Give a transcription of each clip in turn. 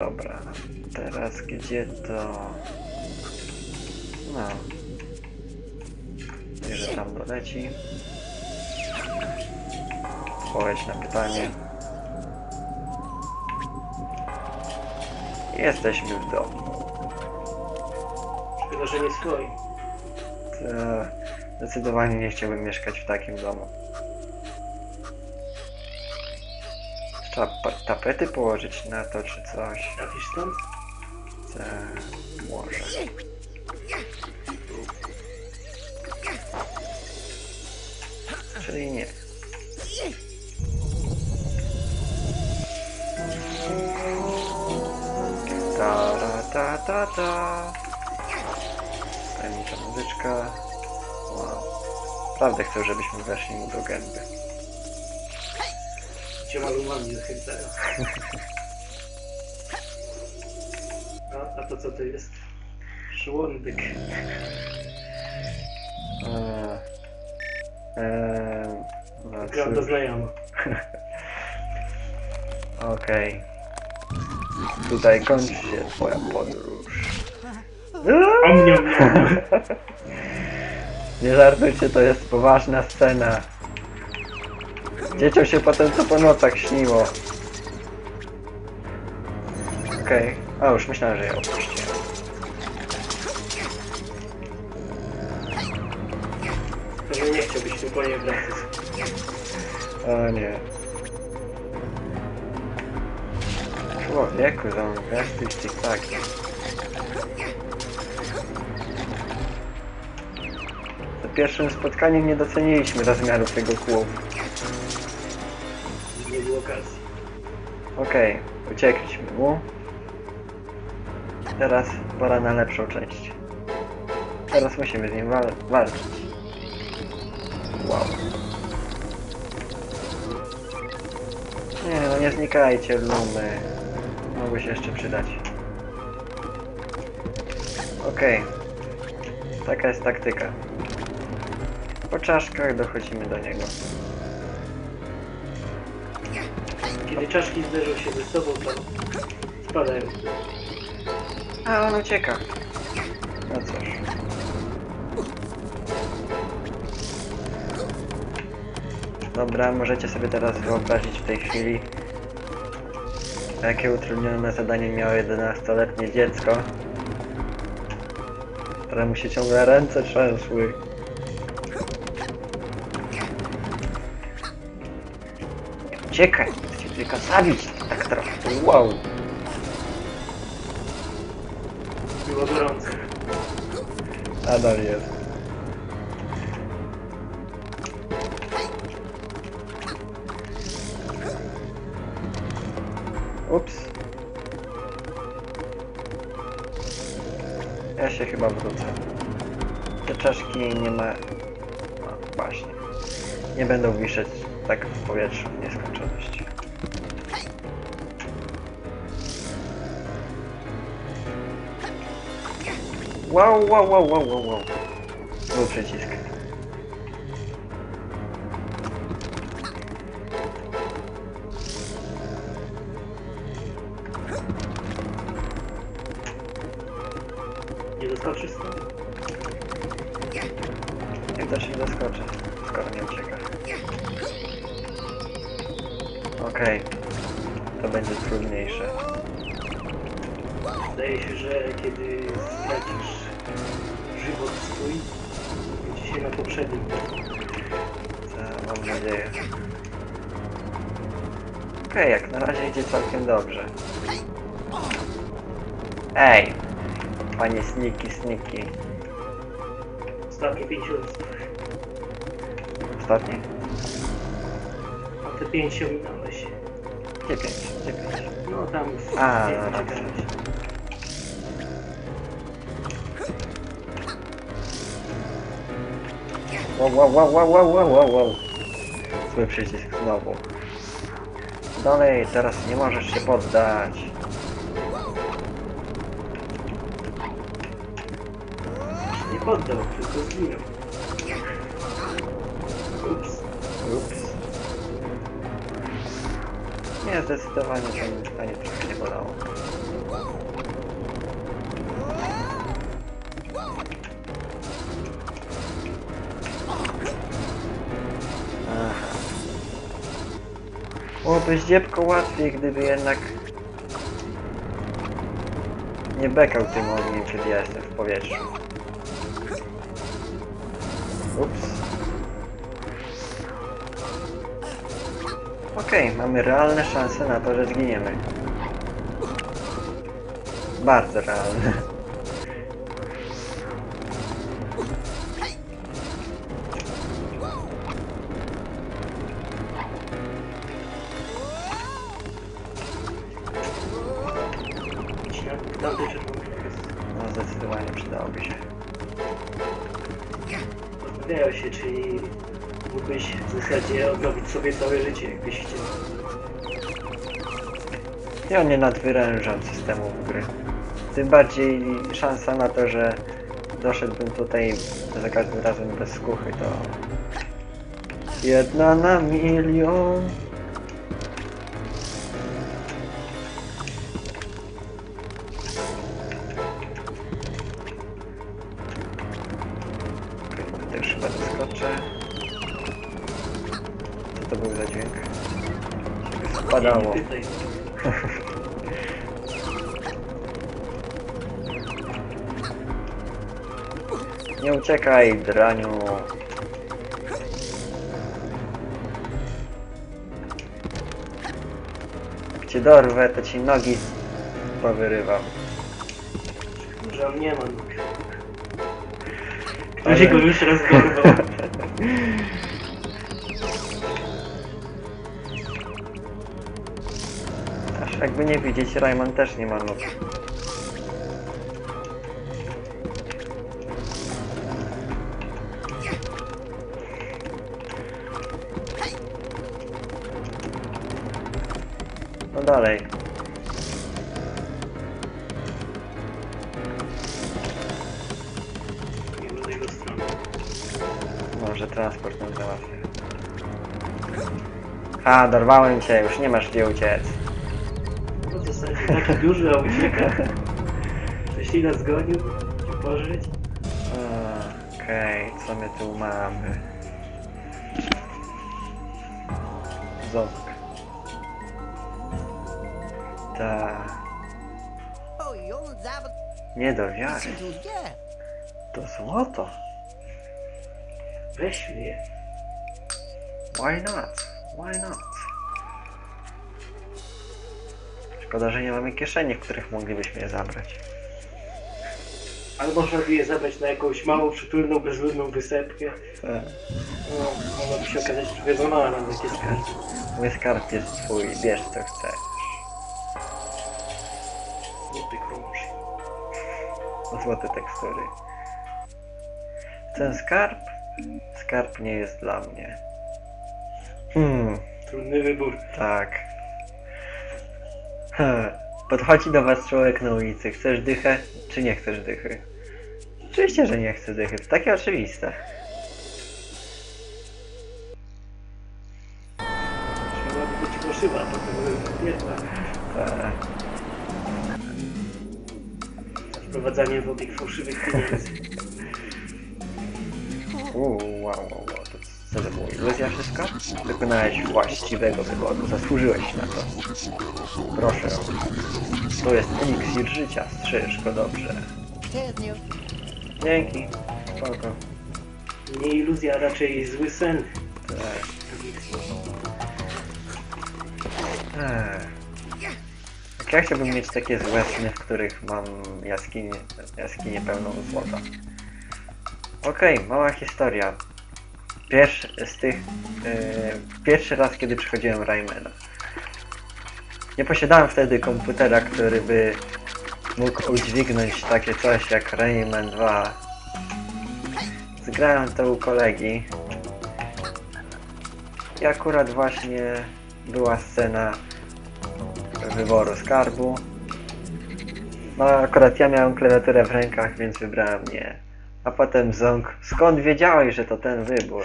Dobra, teraz gdzie to... No. I że tam doleci. Odpowiedź na pytanie. Jesteśmy w domu. Chyba, że nie swoi. To zdecydowanie nie chciałbym mieszkać w takim domu. Tapety położyć na to czy coś. Trafisz stąd? Co może. Czyli nie. Ta ta ta ta. Tajemnicza muzyczka. Wow. Naprawdę chcę, żebyśmy weszli mu do gęby. Cię malumami zachęcają. A, a to co to jest? Szłondyk. Eee, eee, no Gram cóż. znajomo. Okej. Tutaj kończy się twoja podróż. O mnie. Nie żartujcie, to jest poważna scena. Dzieciom się potem co po nocach śniło. Okej. A już myślałem, że ja opuściłem. Pewnie nie chciałbyś tu po nie wracać. O nie. Człowieku, zamówiasz tych tak. Za pierwszym spotkaniem nie doceniliśmy rozmiaru tego kłowu. Okazji. Okej, uciekliśmy mu. Teraz pora na lepszą część. Teraz musimy z nim wal walczyć. Wow. Nie no, nie znikajcie, lumy. Mogły się jeszcze przydać. Okej. Taka jest taktyka. Po czaszkach dochodzimy do niego. Kiedy czaszki zderzą się ze sobą, to spadają. A on ucieka. No cóż. Dobra, możecie sobie teraz wyobrazić w tej chwili, jakie utrudnione zadanie miało 11-letnie dziecko, któremu się ciągle ręce trzęsły. Uciekaj, tylko zabić tak trochę. Wow. Było gorąco. Nadal jest. Ups. Ja się chyba wrócę. Te czaszki nie ma... No, właśnie. Nie będą wiszeć tak w powietrzu Wow, wow, wow, wow, wow, wow. Był przycisk. Nie doskoczysz stąd? Nie też nie doskoczę, skoro nie ucieka. Okej. To będzie trudniejsze. Zdaje się, że kiedy stracisz żywot swój, będzie się na poprzednim. To mam nadzieję. Okej, jak na razie idzie całkiem dobrze. Ej! Panie sniki, sniki. Ostatnie pięć lustr. Ostatni? A te pięć się ominąłeś. Gdzie pięć? Gdzie pięć? No tam w A, nie no racja. uciekałeś. Wow, wow, wow, wow, wow, wow, wow, wow. Zły przycisk znowu. Dalej, teraz nie możesz się poddać. Nie poddał, tylko zginął. Ups. Ups. Nie, zdecydowanie to trochę nie bolało. Byłoby zdziebko łatwiej, gdyby jednak nie bekał tym ogniem, kiedy ja jestem w powietrzu. Ups. Okej, mamy realne szanse na to, że zginiemy. Bardzo realne. Zastanawiają się, czy mógłbyś w zasadzie odnowić sobie całe życie, jakbyś chciał. Ja nie nadwyrężam systemu gry. Tym bardziej szansa na to, że doszedłbym tutaj za każdym razem bez skuchy, to jedna na milion. Chyba doskoczę. Co to był za dźwięk? Spadało. Nie uciekaj, draniu. Jak cię dorwę, to ci nogi powyrywam. On nie ma. Ktoś go już raz dorwał. Aż jakby nie widzieć, Rayman też nie ma nóg. No dalej. Może transport nam załatwię. A, dorwałem cię, już nie masz gdzie uciec. No w zasadzie taki duży, a ucieka. Jeśli nas gonił, nie pożyć. Okej, co my tu mamy? Ząb. Ta, nie do wiary. to. To złoto. Weźmy je. Why not? Why not? Szkoda, że nie mamy kieszeni, w których moglibyśmy je zabrać. Ale można by je zabrać na jakąś małą, przytulną, bezludną wysepkę. E, No, mogłaby się okazać, że wydonała nam takie skarby. Mój skarb jest twój, bierz co chcesz. Złoty krąż. Złote tekstury. Ten skarb? Skarb nie jest dla mnie. Hmm, Trudny wybór. tak. Podchodzi do was człowiek na ulicy. Chcesz dychę, czy nie chcesz dychy? Oczywiście, że nie chcę dychy. To takie oczywiste. Trzeba by być to by pierdla. Tak. Wprowadzanie w obieg fałszywych pieniędzy. Uuu, wow, wow, wow. To co to było? Iluzja wszystko? Wykonałeś właściwego wyboru. Zasłużyłeś na to. Proszę. To jest eliksir życia. Strzyż go dobrze. Dzięki. Spoko. Nie iluzja, a raczej zły sen. Tak. Ech. Jak ja chciałbym mieć takie złe sny, w których mam jaskinię, jaskinię pełną złota. Okej, mała historia. Pierwszy z tych... Yy, pierwszy raz, kiedy przychodziłem Raymana. Nie posiadałem wtedy komputera, który by mógł udźwignąć takie coś jak Rayman 2. Zgrałem to u kolegi. I akurat właśnie była scena wyboru skarbu. No akurat ja miałem klawiaturę w rękach, więc wybrałem nie. A potem Ząg, skąd wiedziałeś, że to ten wybór?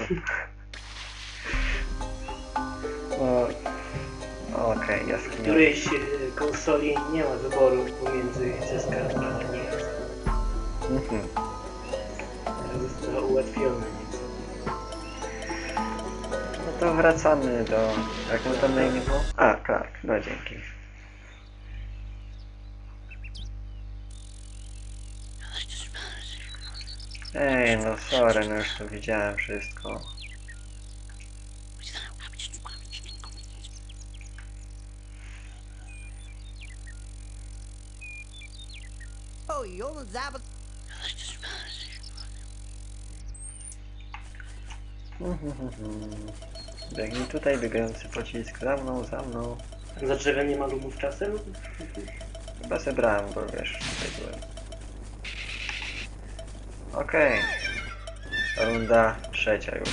No, okej, W jaskinia. którejś e, konsoli nie ma wyboru pomiędzy skarb, a nie. Mhm. Teraz zostało ułatwione nieco. No to w wracamy do... Jak mu tam na imię było? A, Clark, no dzięki. Ej, no sorry, no już to widziałem wszystko. Biegnij tutaj, biegający pocisk, za mną, za mną. Za drzewem nie ma lumów czasem? Chyba zebrałem, bo wiesz, tutaj byłem. Okej. Runda trzecia już.